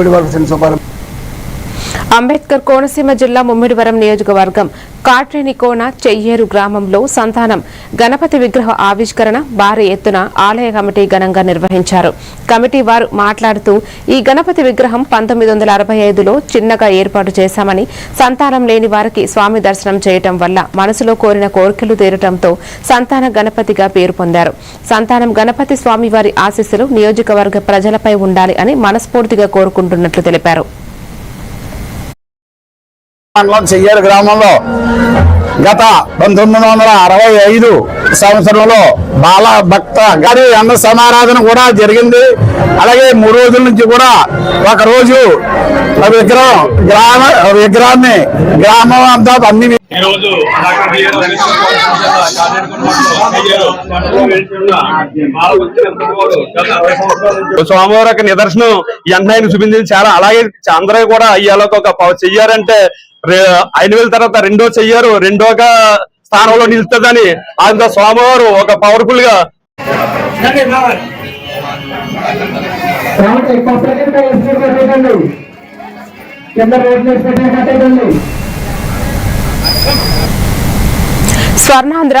ముమ్మిడి వరకు చిన్న సుబ్బారావు అంబేద్కర్ కోనసీమ జిల్లా ముమ్మిడివరం నియోజకవర్గం కాట్రేనికోన చెయ్యేరు గ్రామంలో సంతానం గణపతి విగ్రహ ఆవిష్కరణ భారీ ఎత్తున ఆలయ కమిటీ ఘనంగా నిర్వహించారు. కమిటీ వారు మాట్లాడుతూ ఈ గణపతి విగ్రహం పంతొమ్మిది వందల అరవై ఐదులో చిన్నగా ఏర్పాటు చేశామని సంతానం లేని వారికి స్వామి దర్శనం చేయటం వల్ల మనసులో కోరిన కోరికలు తీరటంతో సంతాన గణపతిగా పేరు పొందారు. సంతానం గణపతి స్వామి వారి ఆశీస్సులు నియోజకవర్గ ప్రజలపై ఉండాలి అని మనస్ఫూర్తిగా కోరుకుంటున్నట్లు తెలిపారు. మండలం చెయ్యారు గ్రామంలో. గత పంతొమ్మిది వందల అరవై ఐదు సంవత్సరంలో బాల భక్త గారి అన్న సమారాధన కూడా జరిగింది. అలాగే మూడు రోజుల నుంచి కూడా ఒక రోజు విగ్రహం గ్రామ విగ్రహాన్ని గ్రామం అంతా అన్ని ఈ రోజు యొక్క నిదర్శనం ఈ అన్నయ్యని చూపించింది చాలా. అలాగే అందరూ కూడా అయ్యాలో ఒక ప- చెయ్యారంటే ఐదు వేల తర్వాత రెండో చెయ్యారు రెండోగా స్థానంలో నిలుస్తుందని అంత స్వామివారు ఒక పవర్ఫుల్గా స్వర్ణాంధ్ర